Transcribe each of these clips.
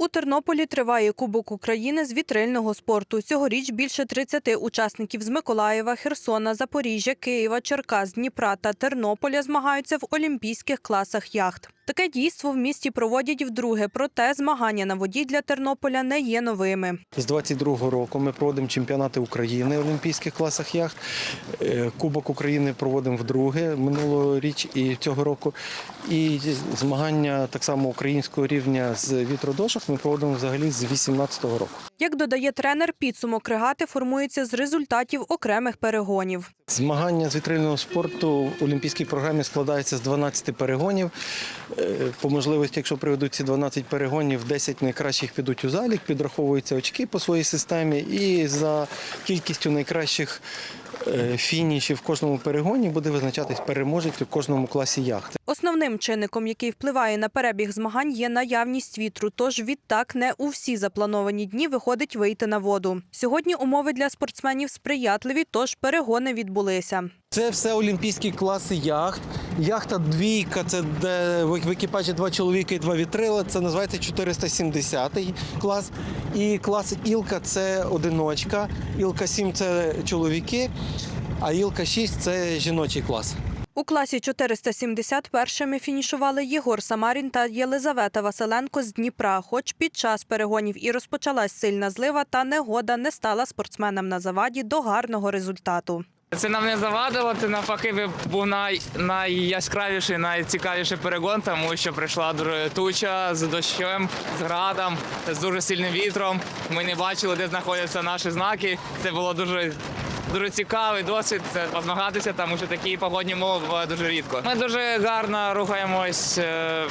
У Тернополі триває Кубок України з вітрильного спорту. Цьогоріч більше 30 учасників з Миколаєва, Херсона, Запоріжжя, Києва, Черкас, Дніпра та Тернополя змагаються в олімпійських класах яхт. Таке дійство в місті проводять вдруге, проте змагання на воді для Тернополя не є новими. З 22-го року ми проводимо чемпіонати України в олімпійських класах яхт. Е, Кубок України проводимо вдруге минулоріч і цього року. І змагання так само українського рівня з вітродошок ми проводимо взагалі з 18-го року. Як додає тренер, підсумок регати формується з результатів окремих перегонів. Змагання з вітрильного спорту в олімпійській програмі складається з 12 перегонів. Е, По можливості, якщо приведуть ці 12 перегонів, 10 найкращих підуть у залік, підраховуються очки по своїй системі, і за кількістю найкращих е, фінішів в кожному перегоні буде визначатись переможець у кожному класі яхти. Основним чинником, який впливає на перебіг змагань, є наявність вітру. Тож відтак не у всі заплановані дні виходить вийти на воду. Сьогодні умови для спортсменів сприятливі, тож перегони відбулися. Це все олімпійські класи яхт. Яхта двійка, це де в екіпажі два чоловіка і два вітрила. Це називається 470 клас. І клас Ілка це одиночка. Ілка 7 це чоловіки, а Ілка 6 це жіночий клас. У класі 470 першими фінішували Єгор Самарін та Єлизавета Василенко з Дніпра. Хоч під час перегонів і розпочалась сильна злива, та негода не стала спортсменам на заваді до гарного результату. Це нам не завадило, це навпаки був най, найяскравіший, найцікавіший перегон, тому що прийшла дуже туча з дощем, з градом, з дуже сильним вітром. Ми не бачили, де знаходяться наші знаки. Це було дуже. Дуже цікавий досвід позмагатися, тому що такі погодні умови бувають дуже рідко. Ми дуже гарно рухаємось е,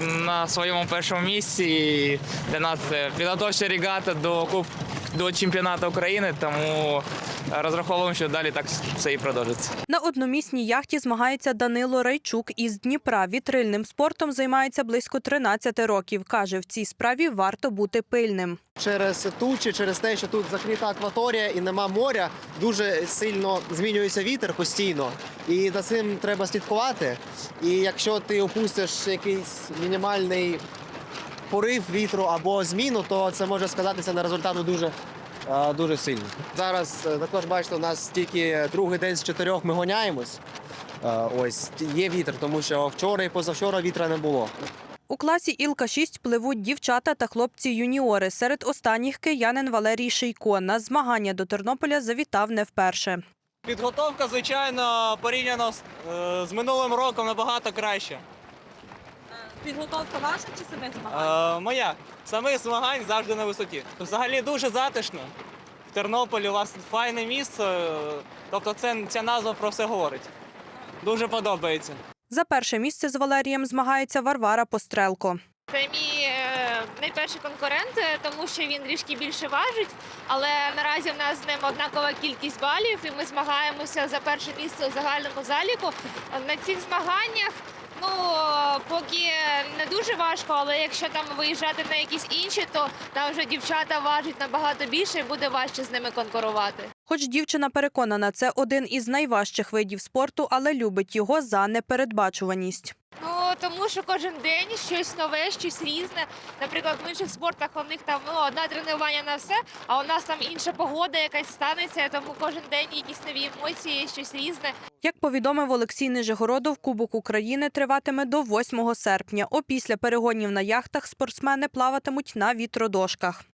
на своєму першому місці. І для нас це підготовча регата до куб до чемпіонату України, тому розраховуємо, що далі так все і продовжиться. На одномісній яхті змагається Данило Райчук із Дніпра. Вітрильним спортом займається близько 13 років. Каже, в цій справі варто бути пильним. через тучі, через те, що тут закрита акваторія і нема моря, дуже сильно змінюється вітер постійно. І за цим треба слідкувати. І якщо ти опустиш якийсь мінімальний порив вітру або зміну, то це може сказатися на результату дуже. Дуже сильно. Зараз е, також бачите, у нас тільки другий день з чотирьох ми гоняємось. Е, Ось є вітер, тому що вчора і позавчора вітра не було. У класі Ілка-6 пливуть дівчата та хлопці-юніори. Серед останніх киянин Валерій Шийко. На змагання до Тернополя завітав не вперше. Підготовка, звичайно, порівняно з, е, з минулим роком набагато краще. Підготовка ваша чи самих змагань? Е, моя самих змагань завжди на висоті. Взагалі дуже затишно. В Тернополі у вас файне місце, тобто це, ця назва про все говорить. Дуже подобається. За перше місце з Валерієм змагається Варвара Пострелко. Це мій е, найперший конкурент, е, тому що він трішки більше важить. Але наразі в нас з ним однакова кількість балів, і ми змагаємося за перше місце у загальному заліку. На цих змаганнях. Ну поки не дуже важко, але якщо там виїжджати на якісь інші, то там вже дівчата важать набагато більше і буде важче з ними конкурувати. Хоч дівчина переконана, це один із найважчих видів спорту, але любить його за непередбачуваність. Тому що кожен день щось нове, щось різне. Наприклад, в інших спортах у них там ну, одна тренування на все, а у нас там інша погода якась станеться, тому кожен день якісь нові емоції, щось різне. Як повідомив Олексій Нижегородов, Кубок України триватиме до 8 серпня. Опісля перегонів на яхтах спортсмени плаватимуть на вітродошках.